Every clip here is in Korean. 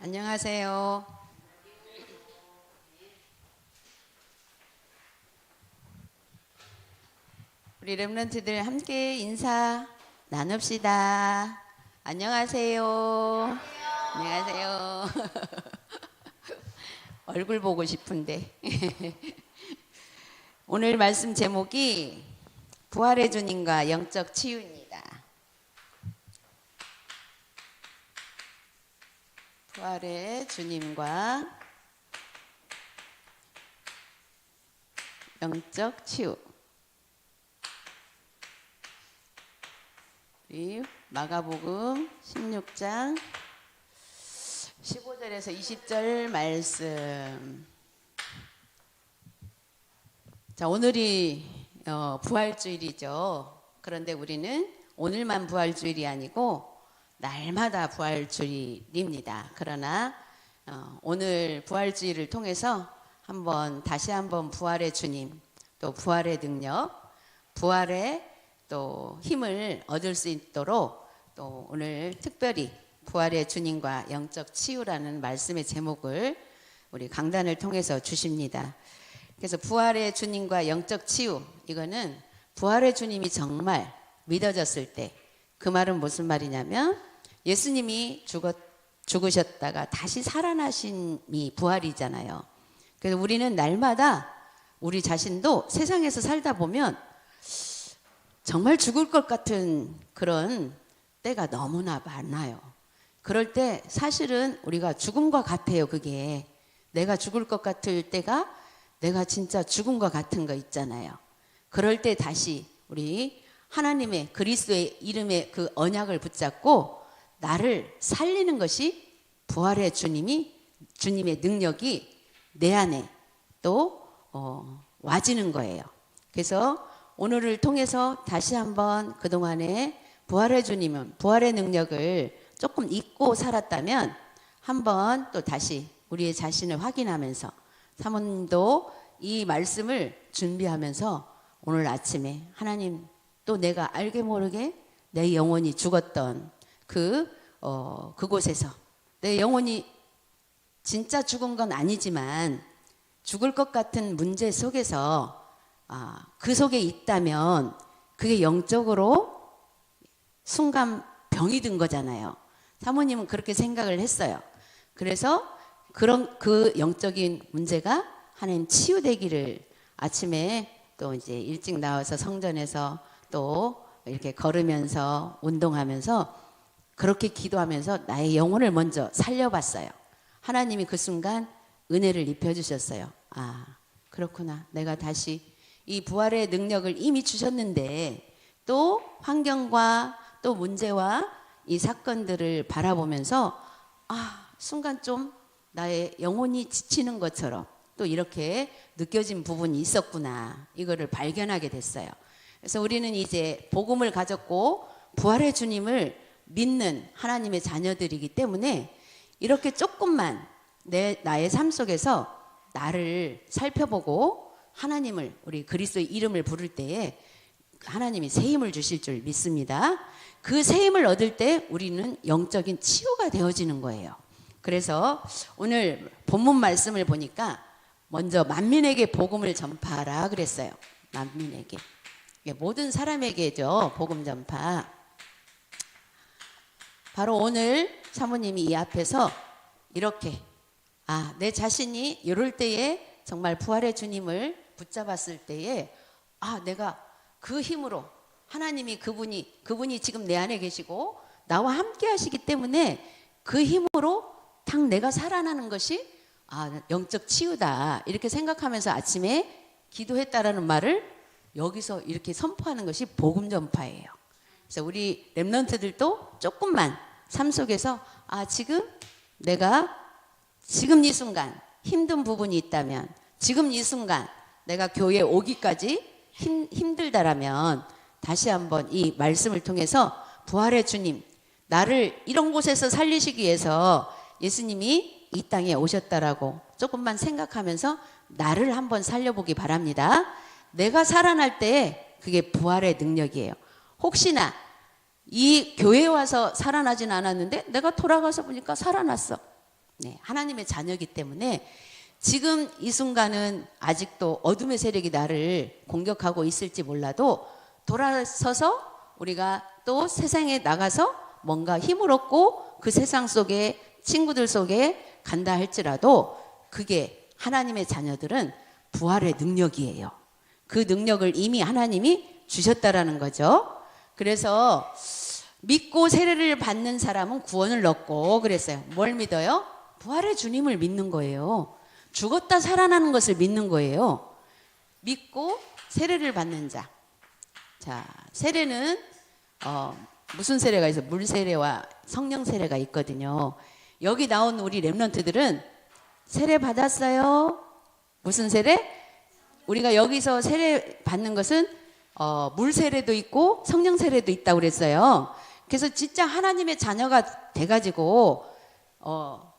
안녕하세요. 우리 랩런트들 함께 인사 나눕시다. 안녕하세요. 안녕하세요. 얼굴 보고 싶은데. 오늘 말씀 제목이 부활의 주님과 영적 치유입니다. 부활의 주님과 영적 치유. 우리 마가복음 16장 15절에서 20절 말씀. 자, 오늘이 어, 부활주일이죠. 그런데 우리는 오늘만 부활주일이 아니고 날마다 부활주일입니다. 그러나 어, 오늘 부활주일을 통해서 한번 다시 한번 부활의 주님, 또 부활의 능력, 부활의 또 힘을 얻을 수 있도록 또 오늘 특별히 부활의 주님과 영적 치유라는 말씀의 제목을 우리 강단을 통해서 주십니다. 그래서 부활의 주님과 영적 치유 이거는 부활의 주님이 정말 믿어졌을 때 그 말은 무슨 말이냐면 예수님이 죽었 죽으셨다가 다시 살아나신이 부활이잖아요. 그래서 우리는 날마다 우리 자신도 세상에서 살다 보면 정말 죽을 것 같은 그런 때가 너무나 많아요. 그럴 때 사실은 우리가 죽음과 같아요. 그게 내가 죽을 것 같을 때가 내가 진짜 죽음과 같은 거 있잖아요. 그럴 때 다시 우리 하나님의 그리스도의 이름의 그 언약을 붙잡고 나를 살리는 것이 부활의 주님이 주님의 능력이 내 안에 또 어, 와지는 거예요. 그래서 오늘을 통해서 다시 한번 그동안에 부활의 주님은 부활의 능력을 조금 잊고 살았다면 한번 또 다시 우리의 자신을 확인하면서 사모님도 이 말씀을 준비하면서 오늘 아침에 하나님 또 내가 알게 모르게 내 영혼이 죽었던 그 어, 그곳에서 내 영혼이 진짜 죽은 건 아니지만 죽을 것 같은 문제 속에서 아, 그 속에 있다면 그게 영적으로 순간 병이 든 거잖아요. 사모님은 그렇게 생각을 했어요. 그래서 그런 그 영적인 문제가 하나님 치유되기를 아침에 또 이제 일찍 나와서 성전에서 또 이렇게 걸으면서 운동하면서 그렇게 기도하면서 나의 영혼을 먼저 살려봤어요. 하나님이 그 순간 은혜를 입혀주셨어요. 아, 그렇구나. 내가 다시 이 부활의 능력을 이미 주셨는데 또 환경과 또 문제와 이 사건들을 바라보면서 아, 순간 좀 나의 영혼이 지치는 것처럼 또 이렇게 느껴진 부분이 있었구나. 이거를 발견하게 됐어요. 그래서 우리는 이제 복음을 가졌고 부활의 주님을 믿는 하나님의 자녀들이기 때문에 이렇게 조금만 내 나의 삶 속에서 나를 살펴보고 하나님을 우리 그리스도의 이름을 부를 때에 하나님이 새 힘을 주실 줄 믿습니다. 그 새 힘을 얻을 때 우리는 영적인 치유가 되어지는 거예요. 그래서 오늘 본문 말씀을 보니까 먼저 만민에게 복음을 전파하라 그랬어요. 만민에게. 모든 사람에게죠. 복음 전파. 바로 오늘 사모님이 이 앞에서 이렇게 아, 내 자신이 이럴 때에 정말 부활의 주님을 붙잡았을 때에 아, 내가 그 힘으로 하나님이 그분이 그분이 지금 내 안에 계시고 나와 함께 하시기 때문에 그 힘으로 딱 내가 살아나는 것이 아, 영적 치유다. 이렇게 생각하면서 아침에 기도했다라는 말을 여기서 이렇게 선포하는 것이 복음 전파예요. 그래서 우리 랩런트들도 조금만 삶 속에서 아, 지금 내가 지금 이 순간 힘든 부분이 있다면 지금 이 순간 내가 교회에 오기까지 힘, 힘들다라면 다시 한번 이 말씀을 통해서 부활의 주님 나를 이런 곳에서 살리시기 위해서 예수님이 이 땅에 오셨다라고 조금만 생각하면서 나를 한번 살려보기 바랍니다. 내가 살아날 때 그게 부활의 능력이에요. 혹시나 이 교회에 와서 살아나진 않았는데 내가 돌아가서 보니까 살아났어. 네, 하나님의 자녀이기 때문에 지금 이 순간은 아직도 어둠의 세력이 나를 공격하고 있을지 몰라도 돌아서서 우리가 또 세상에 나가서 뭔가 힘을 얻고 그 세상 속에 친구들 속에 간다 할지라도 그게 하나님의 자녀들은 부활의 능력이에요. 그 능력을 이미 하나님이 주셨다라는 거죠. 그래서 믿고 세례를 받는 사람은 구원을 얻고 그랬어요. 뭘 믿어요? 부활의 주님을 믿는 거예요. 죽었다 살아나는 것을 믿는 거예요. 믿고 세례를 받는 자. 자, 세례는 어, 무슨 세례가 있어? 물 세례와 성령 세례가 있거든요. 여기 나온 우리 렘넌트들은 세례 받았어요. 무슨 세례? 우리가 여기서 세례 받는 것은 어, 물 세례도 있고 성령 세례도 있다고 그랬어요. 그래서 진짜 하나님의 자녀가 돼가지고 어,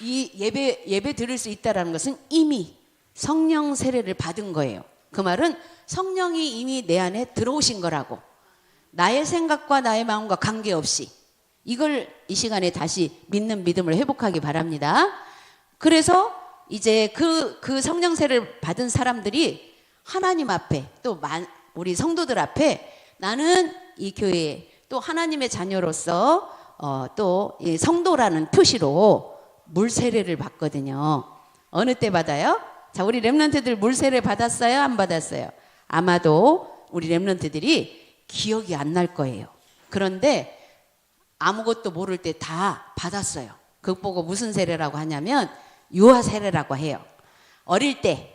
이 예배 예배 드릴 수 있다라는 것은 이미 성령 세례를 받은 거예요. 그 말은 성령이 이미 내 안에 들어오신 거라고. 나의 생각과 나의 마음과 관계없이 이걸 이 시간에 다시 믿는 믿음을 회복하기 바랍니다. 그래서 이제 그, 그 성령 세례를 받은 사람들이 하나님 앞에 또 만- 우리 성도들 앞에 나는 이 교회에 또 하나님의 자녀로서 어, 또이 성도라는 표시로 물 세례를 받거든요. 어느 때 받아요? 자, 우리 렘런트들 물 세례 받았어요? 안 받았어요? 아마도 우리 렘런트들이 기억이 안 날 거예요. 그런데 아무것도 모를 때 다 받았어요. 그거 보고 무슨 세례라고 하냐면 유아 세례라고 해요. 어릴 때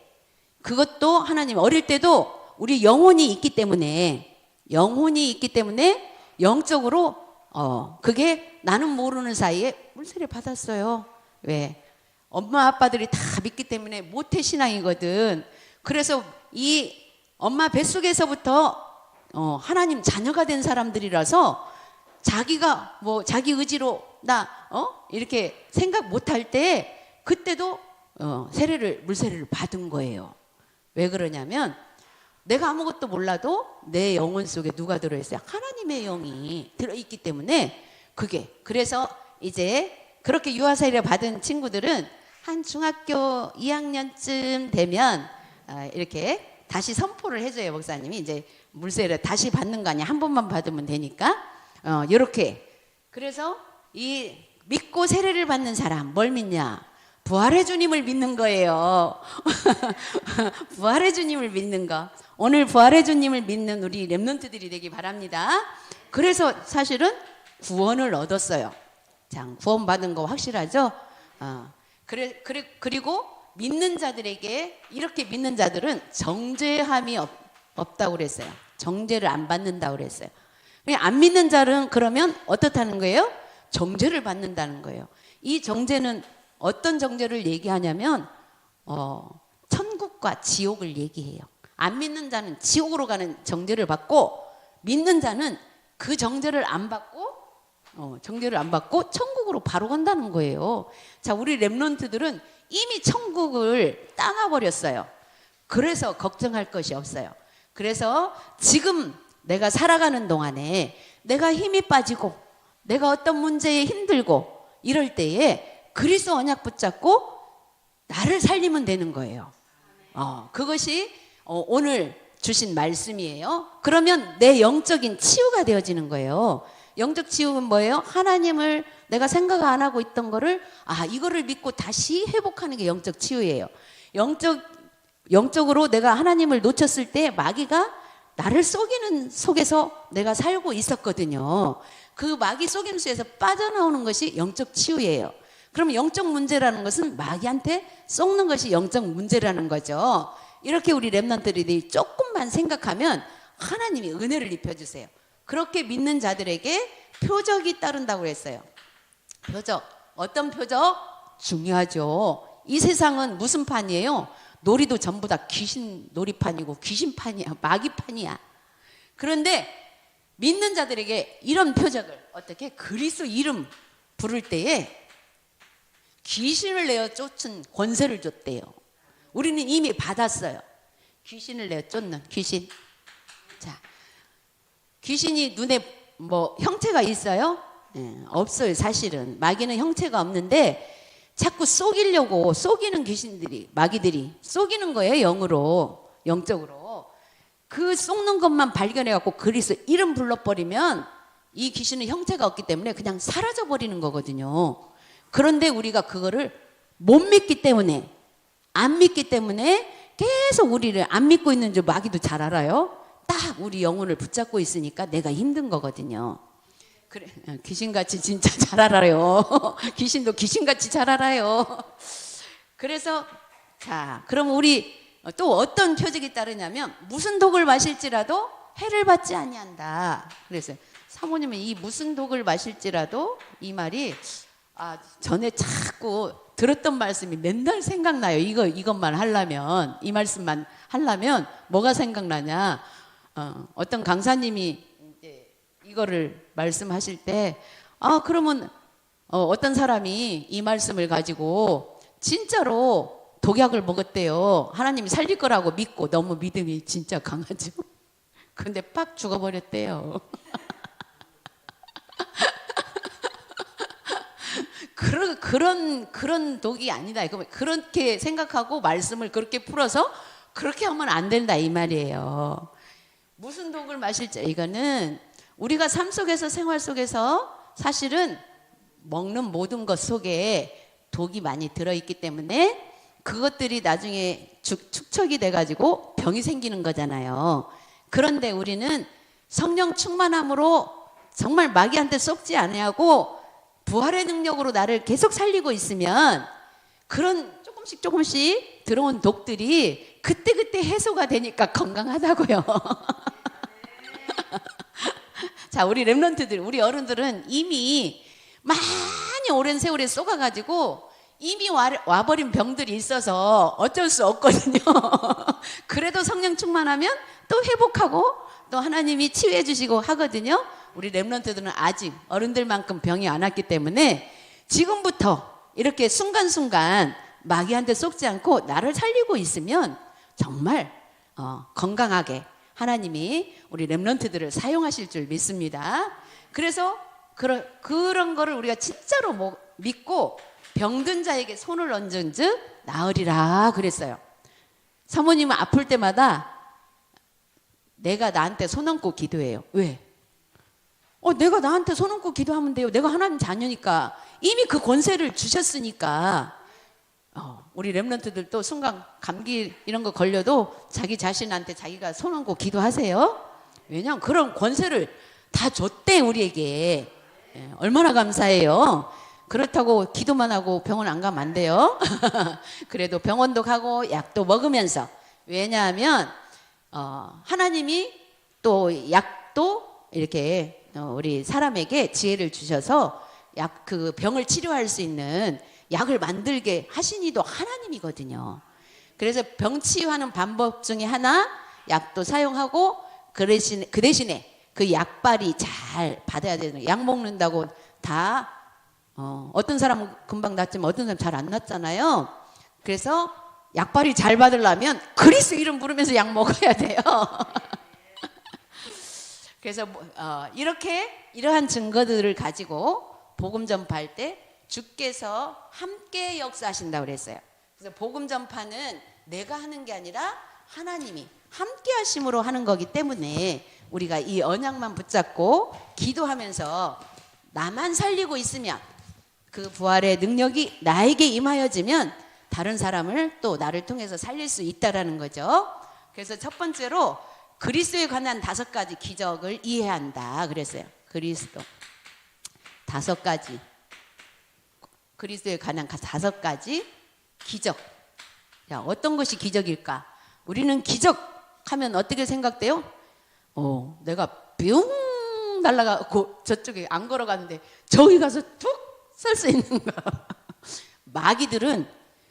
그것도 하나님 어릴 때도 우리 영혼이 있기 때문에 영혼이 있기 때문에 영적으로 어 그게 나는 모르는 사이에 물세례 받았어요. 왜? 엄마 아빠들이 다 믿기 때문에 모태 신앙이거든. 그래서 이 엄마 뱃속에서부터 어 하나님 자녀가 된 사람들이라서 자기가 뭐 자기 의지로 나 어 이렇게 생각 못 할 때 그때도 어 세례를 물세례를 받은 거예요. 왜 그러냐면 내가 아무것도 몰라도 내 영혼 속에 누가 들어있어요? 하나님의 영이 들어있기 때문에 그게. 그래서 이제 그렇게 유아세례 받은 친구들은 한 중학교 2학년쯤 되면 아, 이렇게 다시 선포를 해줘요 목사님이. 이제 물세례 다시 받는 거 아니야? 한 번만 받으면 되니까. 어 이렇게. 그래서 이 믿고 세례를 받는 사람 뭘 믿냐 부활의 주님을 믿는 거예요. 부활의 주님을 믿는 거. 오늘 부활의 주님을 믿는 우리 렘넌트들이 되기 바랍니다. 그래서 사실은 구원을 얻었어요. 자, 구원 받은 거 확실하죠? 어. 그래, 그래, 그리고 믿는 자들에게 이렇게 믿는 자들은 정죄함이 없, 없다고 그랬어요. 정죄를 안 받는다고 그랬어요. 안 믿는 자는 그러면 어떻다는 거예요? 정죄를 받는다는 거예요. 이 정죄는 어떤 정죄를 얘기하냐면 어, 천국과 지옥을 얘기해요. 안 믿는 자는 지옥으로 가는 정죄를 받고 믿는 자는 그 정죄를 안 받고 어, 정죄를 안 받고 천국으로 바로 간다는 거예요. 자, 우리 렘넌트들은 이미 천국을 따놔 버렸어요. 그래서 걱정할 것이 없어요. 그래서 지금 내가 살아가는 동안에 내가 힘이 빠지고 내가 어떤 문제에 힘들고 이럴 때에 그리스도 언약 붙잡고 나를 살리면 되는 거예요. 어, 그것이 어, 오늘 주신 말씀이에요. 그러면 내 영적인 치유가 되어지는 거예요. 영적 치유는 뭐예요? 하나님을 내가 생각 안 하고 있던 거를 아 이거를 믿고 다시 회복하는 게 영적 치유예요. 영적 영적으로 내가 하나님을 놓쳤을 때 마귀가 나를 속이는 속에서 내가 살고 있었거든요. 그 마귀 속임수에서 빠져나오는 것이 영적 치유예요. 그럼 영적 문제라는 것은 마귀한테 속는 것이 영적 문제라는 거죠. 이렇게 우리 랩런트들이 조금만 생각하면 하나님이 은혜를 입혀주세요. 그렇게 믿는 자들에게 표적이 따른다고 했어요. 표적. 어떤 표적? 중요하죠. 이 세상은 무슨 판이에요? 놀이도 전부 다 귀신 놀이판이고 귀신판이야. 마귀판이야. 그런데 믿는 자들에게 이런 표적을 어떻게 그리스도 이름 부를 때에 귀신을 내어 쫓은 권세를 줬대요. 우리는 이미 받았어요. 귀신을 내어 쫓는 귀신. 자, 귀신이 눈에 뭐 형체가 있어요? 예, 없어요, 사실은. 마귀는 형체가 없는데 자꾸 속이려고 속이는 귀신들이 마귀들이 속이는 거예요, 영으로. 영적으로. 그 속는 것만 발견해 갖고 그리스 이름 불러 버리면 이 귀신은 형체가 없기 때문에 그냥 사라져 버리는 거거든요. 그런데 우리가 그거를 못 믿기 때문에 안 믿기 때문에 계속 우리를 안 믿고 있는 줄 마귀도 잘 알아요. 딱 우리 영혼을 붙잡고 있으니까 내가 힘든 거거든요. 그래 어, 귀신같이 진짜 잘 알아요. 귀신도 귀신같이 잘 알아요. 그래서 자 그럼 우리 또 어떤 표적이 따르냐면 무슨 독을 마실지라도 해를 받지 아니한다. 그래서 사모님은 이 무슨 독을 마실지라도 이 말이 아 전에 자꾸 들었던 말씀이 맨날 생각나요. 이거 이것만 하려면 이 말씀만 하려면 뭐가 생각나냐? 어, 어떤 강사님이 이제 이거를 말씀하실 때 아 그러면 어, 어떤 사람이 이 말씀을 가지고 진짜로 독약을 먹었대요. 하나님이 살릴 거라고 믿고 너무 믿음이 진짜 강하죠. 근데 팍 죽어버렸대요. 그런 그런 그런 독이 아니다. 그렇게 생각하고 말씀을 그렇게 풀어서 그렇게 하면 안 된다 이 말이에요. 무슨 독을 마실지 이거는 우리가 삶 속에서 생활 속에서 사실은 먹는 모든 것 속에 독이 많이 들어 있기 때문에 그것들이 나중에 축, 축척이 돼 가지고 병이 생기는 거잖아요. 그런데 우리는 성령 충만함으로 정말 마귀한테 쏙지 아니하고 부활의 능력으로 나를 계속 살리고 있으면 그런 조금씩 조금씩 들어온 독들이 그때그때 해소가 되니까 건강하다고요. 자, 우리 랩런트들, 우리 어른들은 이미 많이 오랜 세월에 쏘가가지고 이미 와, 와버린 병들이 있어서 어쩔 수 없거든요. 그래도 성령 충만하면 또 회복하고 또 하나님이 치유해 주시고 하거든요. 우리 랩런트들은 아직 어른들만큼 병이 안 왔기 때문에 지금부터 이렇게 순간순간 마귀한테 속지 않고 나를 살리고 있으면 정말 어, 건강하게 하나님이 우리 랩런트들을 사용하실 줄 믿습니다. 그래서 그런 그런 거를 우리가 진짜로 뭐 믿고 병든 자에게 손을 얹은 즉 나으리라 그랬어요. 사모님은 아플 때마다 내가 나한테 손 얹고 기도해요. 왜? 어, 내가 나한테 손 얹고 기도하면 돼요. 내가 하나님 자녀니까 이미 그 권세를 주셨으니까. 어, 우리 랩런트들도 순간 감기 이런 거 걸려도 자기 자신한테 자기가 손 얹고 기도하세요. 왜냐면 그런 권세를 다 줬대 우리에게. 예, 얼마나 감사해요. 그렇다고 기도만 하고 병원 안 가면 안 돼요. 그래도 병원도 가고 약도 먹으면서 왜냐하면 어, 하나님이 또 약도 이렇게 어, 우리 사람에게 지혜를 주셔서 약 그 병을 치료할 수 있는 약을 만들게 하신 이도 하나님이거든요. 그래서 병 치유하는 방법 중에 하나 약도 사용하고 그 대신에, 그 대신에 그 약발이 잘 받아야 되는 약 먹는다고 다 어, 어떤 사람은 금방 낫지만 어떤 사람 잘 안 낫잖아요. 그래서 약발이 잘 받으려면 그리스 이름 부르면서 약 먹어야 돼요. 그래서 뭐, 어, 이렇게 이러한 증거들을 가지고 복음 전파할 때 주께서 함께 역사하신다고 그랬어요. 그래서 복음 전파는 내가 하는 게 아니라 하나님이 함께 하심으로 하는 거기 때문에 우리가 이 언약만 붙잡고 기도하면서 나만 살리고 있으면 그 부활의 능력이 나에게 임하여지면 다른 사람을 또 나를 통해서 살릴 수 있다라는 거죠. 그래서 첫 번째로 그리스도에 관한 다섯 가지 기적을 이해한다 그랬어요. 그리스도 다섯 가지 그리스도에 관한 다섯 가지 기적. 야, 어떤 것이 기적일까? 우리는 기적 하면 어떻게 생각돼요? 어, 내가 뿅 날아가고 저쪽에 안 걸어가는데 저기 가서 툭 설 수 있는 거. 마귀들은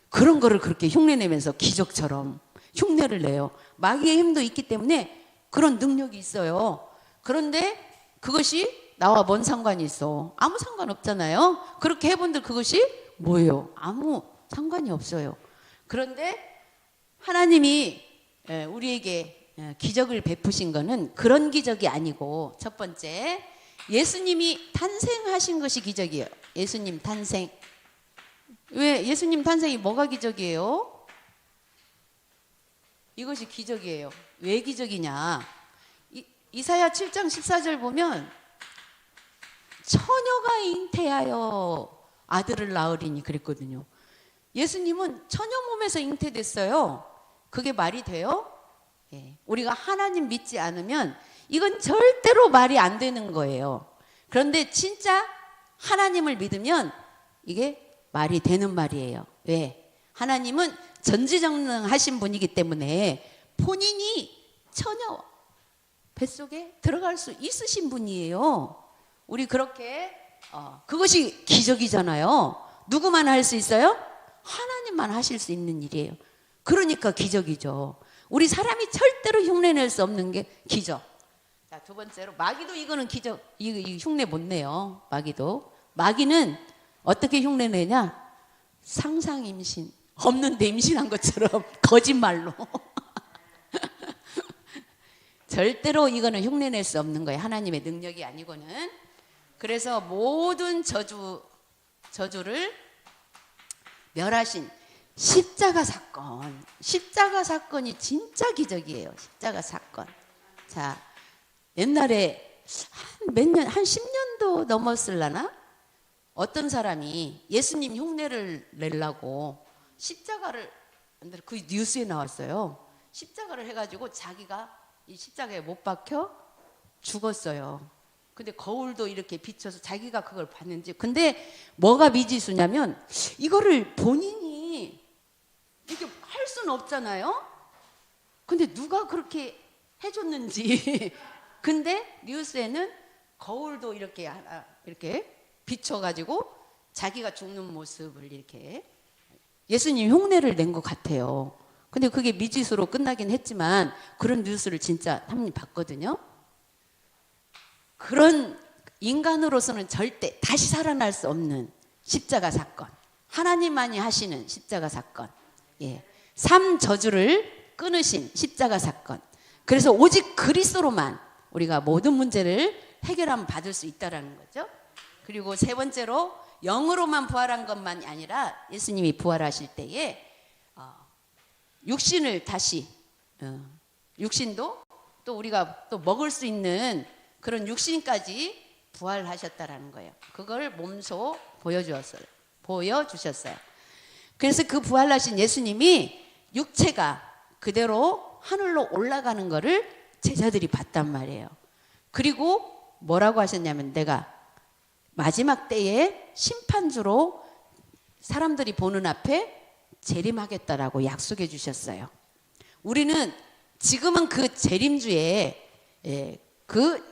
그런 거를 그렇게 흉내내면서 기적처럼 흉내를 내요. 마귀의 힘도 있기 때문에 그런 능력이 있어요. 그런데 그것이 나와 뭔 상관이 있어? 아무 상관 없잖아요. 그렇게 해본들 그것이 뭐예요? 아무 상관이 없어요. 그런데 하나님이 예, 우리에게 예, 기적을 베푸신 거는 그런 기적이 아니고 첫 번째 예수님이 탄생하신 것이 기적이에요. 예수님 탄생. 왜 예수님 탄생이 뭐가 기적이에요? 이것이 기적이에요. 왜 기적이냐? 이, 이사야 7장 14절 보면 처녀가 잉태하여 아들을 낳으리니 그랬거든요. 예수님은 처녀 몸에서 잉태됐어요. 그게 말이 돼요? 예. 우리가 하나님 믿지 않으면 이건 절대로 말이 안 되는 거예요. 그런데 진짜 하나님을 믿으면 이게 말이 되는 말이에요. 왜? 하나님은 전지전능하신 분이기 때문에 본인이 처녀 뱃속에 들어갈 수 있으신 분이에요. 우리 그렇게 어, 그것이 기적이잖아요. 누구만 할 수 있어요? 하나님만 하실 수 있는 일이에요. 그러니까 기적이죠. 우리 사람이 절대로 흉내낼 수 없는 게 기적. 자, 두 번째로 마귀도 이거는 기적. 이, 이 흉내 못 내요. 마귀도. 마귀는 어떻게 흉내 내냐? 상상 임신. 없는데 임신한 것처럼 거짓말로. 절대로 이거는 흉내낼 수 없는 거예요. 하나님의 능력이 아니고는. 그래서 모든 저주 저주를 멸하신 십자가 사건. 십자가 사건이 진짜 기적이에요. 십자가 사건. 자, 옛날에 한 몇 년, 한 10년도 넘었을라나? 어떤 사람이 예수님 흉내를 내려고 십자가를, 그 뉴스에 나왔어요. 십자가를 해가지고 자기가 이 십자가에 못 박혀 죽었어요. 근데 거울도 이렇게 비춰서 자기가 그걸 봤는지. 근데 뭐가 미지수냐면 이거를 본인이 이렇게 할 수는 없잖아요. 근데 누가 그렇게 해줬는지. 근데 뉴스에는 거울도 이렇게 이렇게 비춰가지고 자기가 죽는 모습을 이렇게 예수님 흉내를 낸 것 같아요. 근데 그게 미지수로 끝나긴 했지만 그런 뉴스를 진짜 한번 봤거든요. 그런 인간으로서는 절대 다시 살아날 수 없는 십자가 사건. 하나님만이 하시는 십자가 사건. 예. 삼 저주를 끊으신 십자가 사건. 그래서 오직 그리스도로만 우리가 모든 문제를 해결하면 받을 수 있다라는 거죠. 그리고 세 번째로 영으로만 부활한 것만이 아니라 예수님이 부활하실 때에 어, 육신을 다시 어, 육신도 또 우리가 또 먹을 수 있는 그런 육신까지 부활하셨다라는 거예요. 그걸 몸소 보여주었어요. 보여주셨어요. 그래서 그 부활하신 예수님이 육체가 그대로 하늘로 올라가는 거를 제자들이 봤단 말이에요. 그리고 뭐라고 하셨냐면 내가 마지막 때에 심판주로 사람들이 보는 앞에 재림하겠다라고 약속해 주셨어요. 우리는 지금은 그 재림주에 예, 그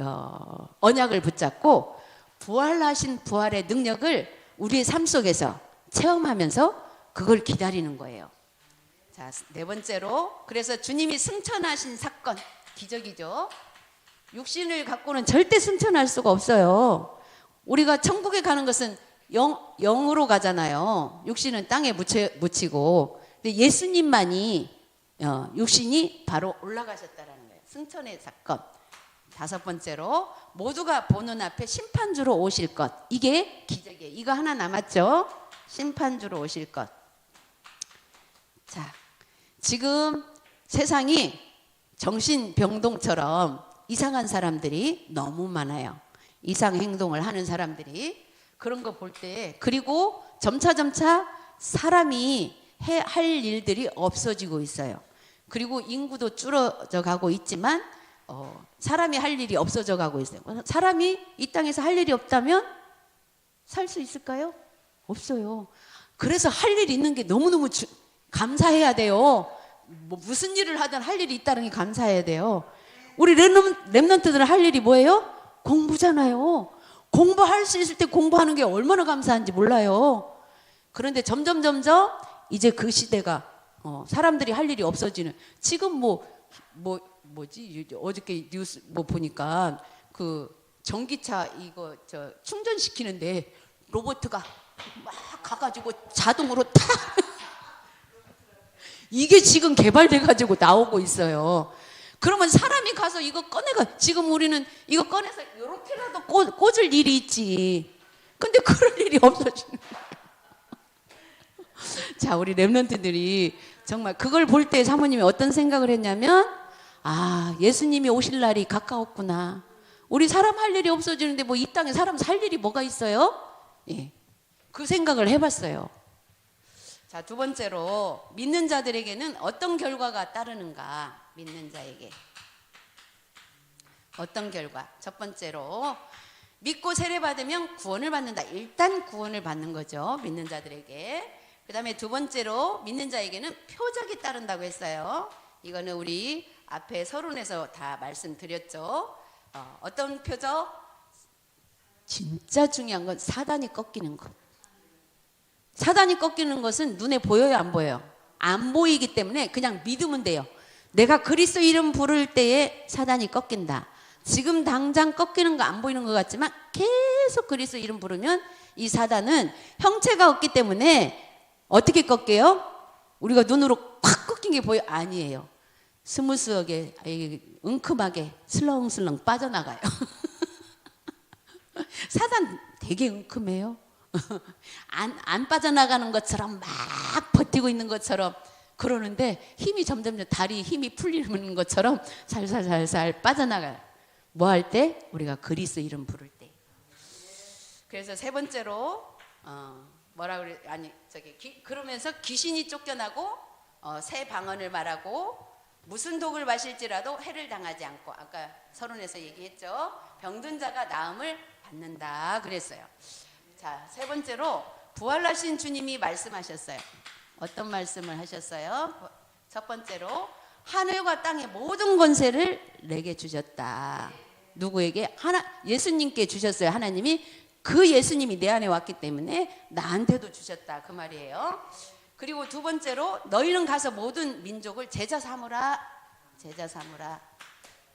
어, 언약을 붙잡고 부활하신 부활의 능력을 우리의 삶 속에서 체험하면서 그걸 기다리는 거예요. 자, 네 번째로 그래서 주님이 승천하신 사건 기적이죠. 육신을 갖고는 절대 승천할 수가 없어요. 우리가 천국에 가는 것은 영, 영으로 가잖아요. 육신은 땅에 묻혀, 묻히고. 근데 예수님만이 어, 육신이 바로 올라가셨다라는 거예요. 승천의 사건. 다섯 번째로 모두가 보는 앞에 심판주로 오실 것. 이게 기적이에요. 이거 하나 남았죠? 심판주로 오실 것. 자, 지금 세상이 정신병동처럼 이상한 사람들이 너무 많아요. 이상 행동을 하는 사람들이 그런 거 볼 때 그리고 점차 점차 사람이 해, 할 일들이 없어지고 있어요. 그리고 인구도 줄어져 가고 있지만 어, 사람이 할 일이 없어져 가고 있어요. 사람이 이 땅에서 할 일이 없다면 살 수 있을까요? 없어요. 그래서 할 일이 있는 게 너무너무 주, 감사해야 돼요. 뭐 무슨 일을 하든 할 일이 있다는 게 감사해야 돼요. 우리 랩넌, 랩넌트들은 할 일이 뭐예요? 공부잖아요. 공부할 수 있을 때 공부하는 게 얼마나 감사한지 몰라요. 그런데 점점 점점 이제 그 시대가 어, 사람들이 할 일이 없어지는 지금 뭐뭐 뭐지 어저께 뉴스 뭐 보니까 그 전기차 이거 저 충전시키는데 로봇가 막 가가지고 자동으로 탁 이게 지금 개발돼 가지고 나오고 있어요. 그러면 사람이 가서 이거 꺼내가 지금 우리는 이거 꺼내서 이렇게라도 꽂, 꽂을 일이 있지. 근데 그럴 일이 없어지는. 자, 우리 랩런트들이 정말 그걸 볼 때 사모님이 어떤 생각을 했냐면 아, 예수님이 오실 날이 가까웠구나. 우리 사람 할 일이 없어지는데 뭐 이 땅에 사람 살 일이 뭐가 있어요? 예. 그 생각을 해봤어요. 자, 두 번째로 믿는 자들에게는 어떤 결과가 따르는가? 믿는 자에게. 어떤 결과? 첫 번째로 믿고 세례 받으면 구원을 받는다. 일단 구원을 받는 거죠. 믿는 자들에게. 그 다음에 두 번째로 믿는 자에게는 표적이 따른다고 했어요. 이거는 우리 앞에 서론에서 다 말씀드렸죠. 어, 어떤 표적? 진짜 중요한 건 사단이 꺾이는 것. 사단이 꺾이는 것은 눈에 보여요, 안 보여요? 안 보이기 때문에 그냥 믿으면 돼요. 내가 그리스도 이름 부를 때에 사단이 꺾인다. 지금 당장 꺾이는 거 안 보이는 것 같지만 계속 그리스도 이름 부르면 이 사단은 형체가 없기 때문에 어떻게 꺾여요? 우리가 눈으로 콱 꺾인 게 보여? 아니에요. 스무스하게, 은큼하게 슬렁슬렁 빠져나가요. 사단 되게 은큼해요. 안, 안 빠져나가는 것처럼 막 버티고 있는 것처럼 그러는데 힘이 점점 다리 힘이 풀리는 것처럼 살살살살 빠져나가요. 뭐 할 때? 우리가 그리스 이름 부를 때. 그래서 세 번째로 어, 뭐라 그래 아니 저기 기- 그러면서 귀신이 쫓겨나고 어, 새 방언을 말하고 무슨 독을 마실지라도 해를 당하지 않고 아까 서론에서 얘기했죠. 병든 자가 나음을 받는다 그랬어요. 자, 세 번째로 부활하신 주님이 말씀하셨어요. 어떤 말씀을 하셨어요? 첫 번째로 하늘과 땅의 모든 권세를 내게 주셨다. 누구에게? 하나 예수님께 주셨어요. 하나님이 그 예수님이 내 안에 왔기 때문에 나한테도 주셨다. 그 말이에요. 그리고 두 번째로 너희는 가서 모든 민족을 제자 삼으라. 제자 삼으라.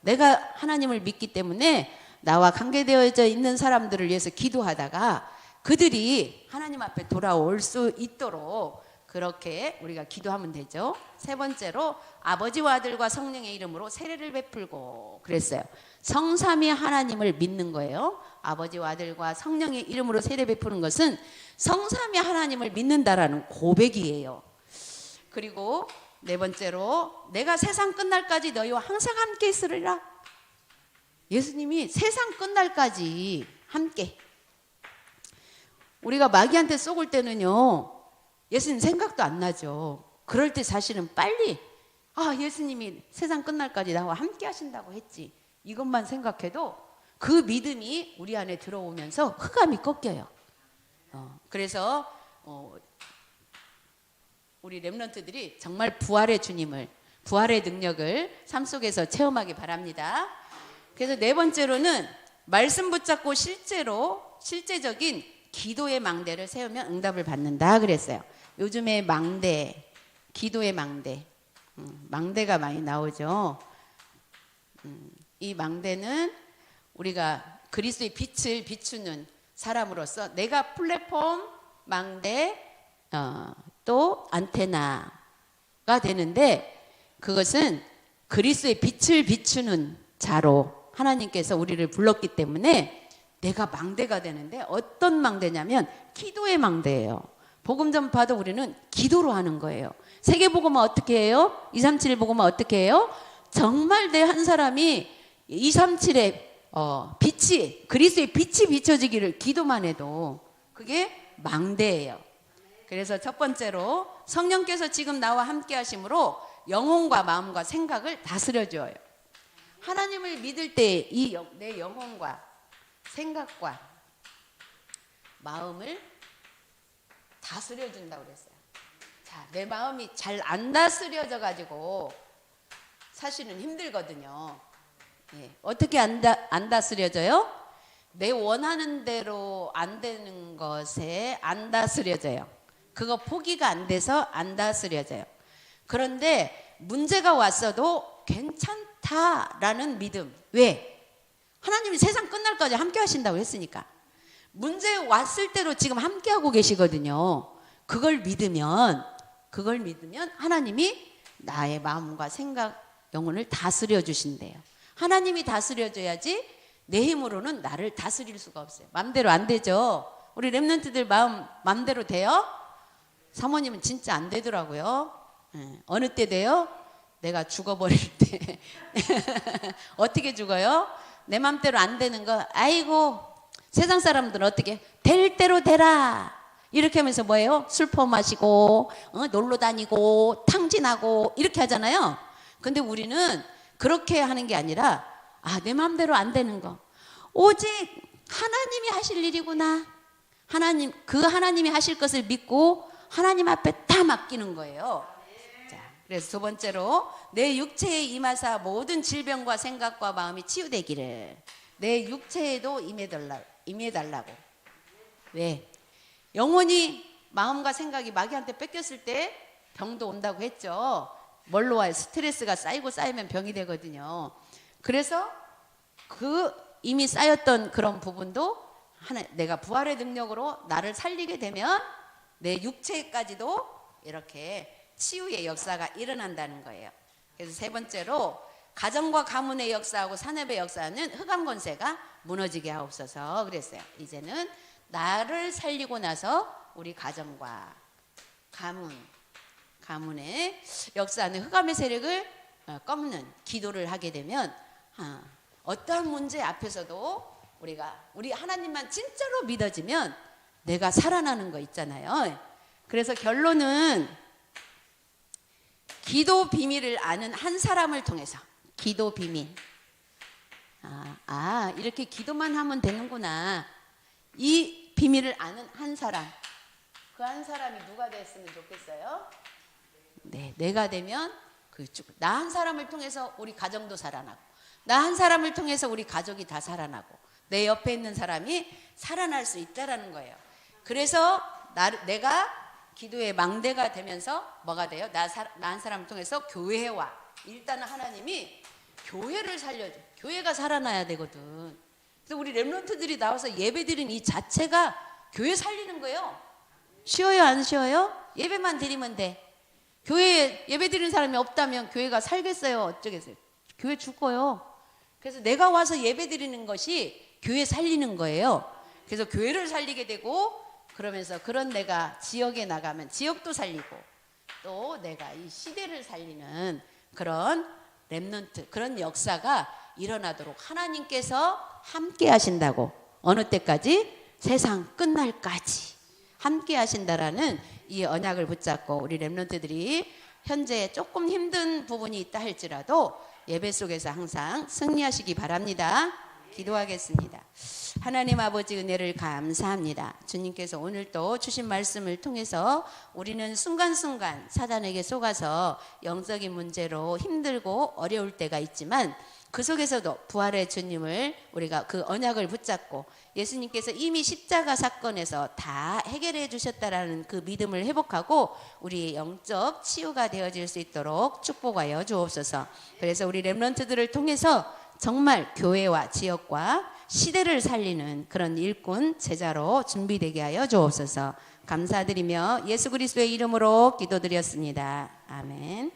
내가 하나님을 믿기 때문에 나와 관계되어져 있는 사람들을 위해서 기도하다가 그들이 하나님 앞에 돌아올 수 있도록 그렇게 우리가 기도하면 되죠. 세 번째로 아버지와 아들과 성령의 이름으로 세례를 베풀고 그랬어요. 성삼위 하나님을 믿는 거예요. 아버지와 아들과 성령의 이름으로 세례 베푸는 것은 성삼위 하나님을 믿는다라는 고백이에요. 그리고 네 번째로 내가 세상 끝날까지 너희와 항상 함께 있으리라. 예수님이 세상 끝날까지 함께. 우리가 마귀한테 쏘을 때는요, 예수님 생각도 안 나죠. 그럴 때 사실은 빨리, 아, 예수님이 세상 끝날까지 나와 함께 하신다고 했지. 이것만 생각해도 그 믿음이 우리 안에 들어오면서 흑암이 꺾여요. 어, 그래서, 어, 우리 랩런트들이 정말 부활의 주님을, 부활의 능력을 삶 속에서 체험하기 바랍니다. 그래서 네 번째로는 말씀 붙잡고 실제로 실제적인 기도의 망대를 세우면 응답을 받는다 그랬어요. 요즘에 망대, 기도의 망대, 음, 망대가 많이 나오죠. 음, 이 망대는 우리가 그리스도의 빛을 비추는 사람으로서 내가 플랫폼, 망대, 어, 또 안테나가 되는데 그것은 그리스도의 빛을 비추는 자로 하나님께서 우리를 불렀기 때문에 내가 망대가 되는데 어떤 망대냐면 기도의 망대예요. 복음 전파도 우리는 기도로 하는 거예요. 세계 복음은 어떻게 해요? 237 복음은 어떻게 해요? 정말 내 한 사람이 237의 어, 빛이 그리스도의 빛이 비춰지기를 기도만 해도 그게 망대예요. 그래서 첫 번째로 성령께서 지금 나와 함께 하심으로 영혼과 마음과 생각을 다스려 줘요. 하나님을 믿을 때 이 내 영혼과 생각과 마음을 다스려 준다고 그랬어요. 자, 내 마음이 잘 안 다스려져 가지고 사실은 힘들거든요. 예, 어떻게 안, 다, 안 다스려져요? 내 원하는 대로 안 되는 것에 안 다스려져요. 그거 포기가 안 돼서 안 다스려져요. 그런데 문제가 왔어도 괜찮다라는 믿음. 왜? 하나님이 세상 끝날까지 함께 하신다고 했으니까. 문제 왔을 때로 지금 함께 하고 계시거든요. 그걸 믿으면, 그걸 믿으면 하나님이 나의 마음과 생각, 영혼을 다스려 주신대요. 하나님이 다스려 줘야지 내 힘으로는 나를 다스릴 수가 없어요. 맘대로 안 되죠. 우리 랩런트들 마음 맘대로 돼요? 사모님은 진짜 안 되더라고요. 예, 어느 때 돼요? 내가 죽어버릴 때. 어떻게 죽어요? 내 맘대로 안 되는 거. 아이고 세상 사람들은 어떻게 될 대로 되라. 이렇게 하면서 뭐예요? 술 퍼 마시고 어, 놀러 다니고 탕진하고 이렇게 하잖아요. 근데 우리는 그렇게 하는 게 아니라 아, 내 마음대로 안 되는 거. 오직 하나님이 하실 일이구나. 하나님 그 하나님이 하실 것을 믿고 하나님 앞에 다 맡기는 거예요. 자, 그래서 두 번째로 내 육체에 임하사 모든 질병과 생각과 마음이 치유되기를 내 육체에도 임해달라 임해달라고. 왜? 영혼이 마음과 생각이 마귀한테 뺏겼을 때 병도 온다고 했죠. 뭘로 와요? 스트레스가 쌓이고 쌓이면 병이 되거든요. 그래서 그 이미 쌓였던 그런 부분도 하나 내가 부활의 능력으로 나를 살리게 되면 내 육체까지도 이렇게 치유의 역사가 일어난다는 거예요. 그래서 세 번째로 가정과 가문의 역사하고 산업의 역사는 흑암 권세가 무너지게 하옵소서 그랬어요. 이제는 나를 살리고 나서 우리 가정과 가문, 가문의 역사하는 흑암의 세력을 어, 꺾는 기도를 하게 되면 아, 어떠한 문제 앞에서도 우리가 우리 하나님만 진짜로 믿어지면 내가 살아나는 거 있잖아요. 그래서 결론은 기도 비밀을 아는 한 사람을 통해서 기도 비밀. 아, 아, 이렇게 기도만 하면 되는구나. 이 비밀을 아는 한 사람. 그 한 사람이 누가 됐으면 좋겠어요? 네, 내가 되면 그나한 사람을 통해서 우리 가정도 살아나고 나 한 사람을 통해서 우리 가족이 다 살아나고 내 옆에 있는 사람이 살아날 수 있다라는 거예요. 그래서 나, 내가 기도의 망대가 되면서 뭐가 돼요? 나한 사람을 통해서 교회와 일단은 하나님이 교회를 살려줘. 교회가 살아나야 되거든. 그래서 우리 랩런트들이 나와서 예배 드리는 이 자체가 교회 살리는 거예요. 쉬워요, 안 쉬워요? 예배만 드리면 돼. 교회에 예배 드리는 사람이 없다면 교회가 살겠어요? 어쩌겠어요? 교회 죽어요. 그래서 내가 와서 예배 드리는 것이 교회 살리는 거예요. 그래서 교회를 살리게 되고 그러면서 그런 내가 지역에 나가면 지역도 살리고 또 내가 이 시대를 살리는 그런 랩넌트 그런 역사가 일어나도록 하나님께서 함께 하신다고 어느 때까지 세상 끝날까지 함께 하신다라는 이 언약을 붙잡고 우리 랩런트들이 현재 조금 힘든 부분이 있다 할지라도 예배 속에서 항상 승리하시기 바랍니다. 기도하겠습니다. 하나님 아버지 은혜를 감사합니다. 주님께서 오늘 또 주신 말씀을 통해서 우리는 순간순간 사단에게 속아서 영적인 문제로 힘들고 어려울 때가 있지만 그 속에서도 부활의 주님을 우리가 그 언약을 붙잡고 예수님께서 이미 십자가 사건에서 다 해결해 주셨다라는 그 믿음을 회복하고 우리 영적 치유가 되어질 수 있도록 축복하여 주옵소서. 그래서 우리 렘런트들을 통해서 정말 교회와 지역과 시대를 살리는 그런 일꾼 제자로 준비되게 하여 주옵소서. 감사드리며 예수 그리스도의 이름으로 기도드렸습니다. 아멘.